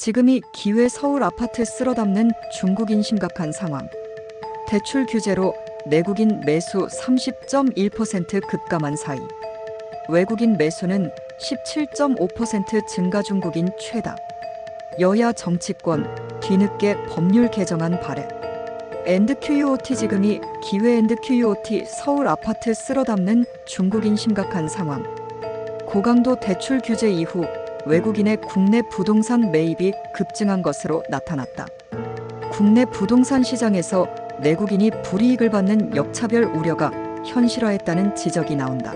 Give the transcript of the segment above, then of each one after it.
지금이 기회 서울 아파트 쓸어 담는 중국인 심각한 상황. 대출 규제로 내국인 매수 30.1% 급감한 사이. 외국인 매수는 17.5% 증가 중국인 최다. 여야 정치권 뒤늦게 법률 개정안 발의. 엔드QUOT 지금이 기회 엔드QUOT 서울 아파트 쓸어 담는 중국인 심각한 상황. 고강도 대출 규제 이후 외국인의 국내 부동산 매입이 급증한 것으로 나타났다. 국내 부동산 시장에서 내국인이 불이익을 받는 역차별 우려가 현실화했다는 지적이 나온다.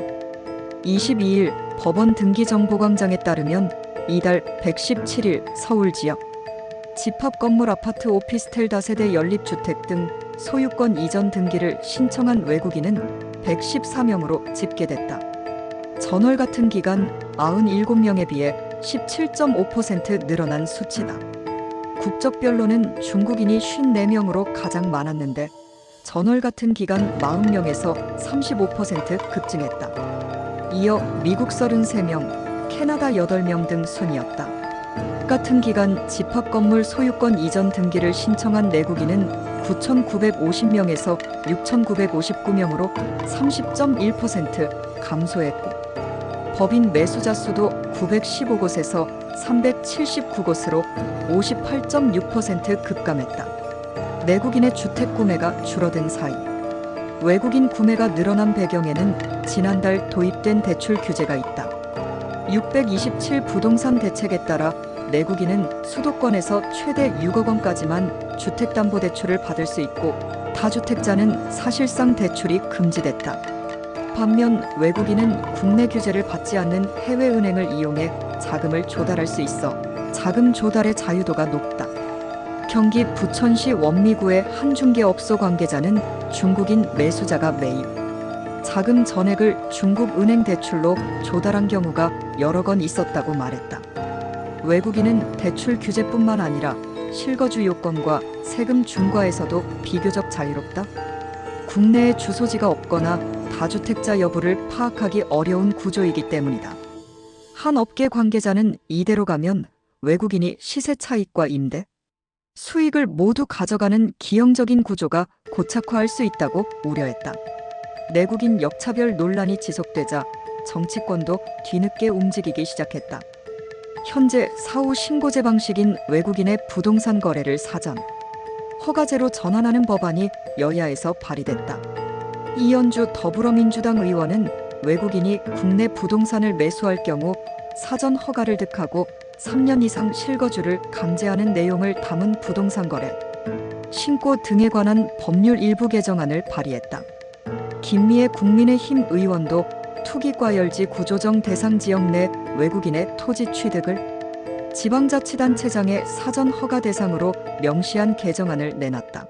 22일 법원 등기정보광장에 따르면 이달 117일 서울 지역 집합 건물 아파트 오피스텔 다세대 연립주택 등 소유권 이전 등기를 신청한 외국인은 114명으로 집계됐다. 전월 같은 기간 97명에 비해 17.5% 늘어난 수치다. 국적별로는 중국인이 54명으로 가장 많았는데 전월 같은 기간 40명에서 35% 급증했다. 이어 미국 33명, 캐나다 8명 등 순이었다. 같은 기간 집합 건물 소유권 이전 등기를 신청한 내국인은 9,950명에서 6,959명으로 30.1% 감소했고 법인 매수자 수도 915곳에서 379곳으로 58.6% 급감했다. 내국인의 주택 구매가 줄어든 사이 외국인 구매가 늘어난 배경에는 지난달 도입된 대출 규제가 있다. 627 부동산 대책에 따라 내국인은 수도권에서 최대 6억 원까지만 주택담보대출을 받을 수 있고 다주택자는 사실상 대출이 금지됐다. 반면 외국인은 국내 규제를 받지 않는 해외 은행을 이용해 자금을 조달할 수 있어 자금 조달의 자유도가 높다. 경기 부천시 원미구의 한 중개업소 관계자는 중국인 매수자가 매입 자금 전액을 중국 은행 대출로 조달한 경우가 여러 건 있었다고 말했다. 외국인은 대출 규제뿐만 아니라 실거주 요건과 세금 중과에서도 비교적 자유롭다. 국내에 주소지가 없거나 다주택자 여부를 파악하기 어려운 구조이기 때문이다. 한 업계 관계자는 이대로 가면 외국인이 시세 차익과 임대, 수익을 모두 가져가는 기형적인 구조가 고착화할 수 있다고 우려했다. 내국인 역차별 논란이 지속되자 정치권도 뒤늦게 움직이기 시작했다. 현재 사후 신고제 방식인 외국인의 부동산 거래를 사전 허가제로 전환하는 법안이 여야에서 발의됐다. 이현주 더불어민주당 의원은 외국인이 국내 부동산을 매수할 경우 사전 허가를 득하고 3년 이상 실거주를 감제하는 내용을 담은 부동산 거래, 신고 등에 관한 법률 일부 개정안을 발의했다. 김미애 국민의힘 의원도 투기과열지 구조정 대상 지역 내 외국인의 토지 취득을 지방자치단체장의 사전 허가 대상으로 명시한 개정안을 내놨다.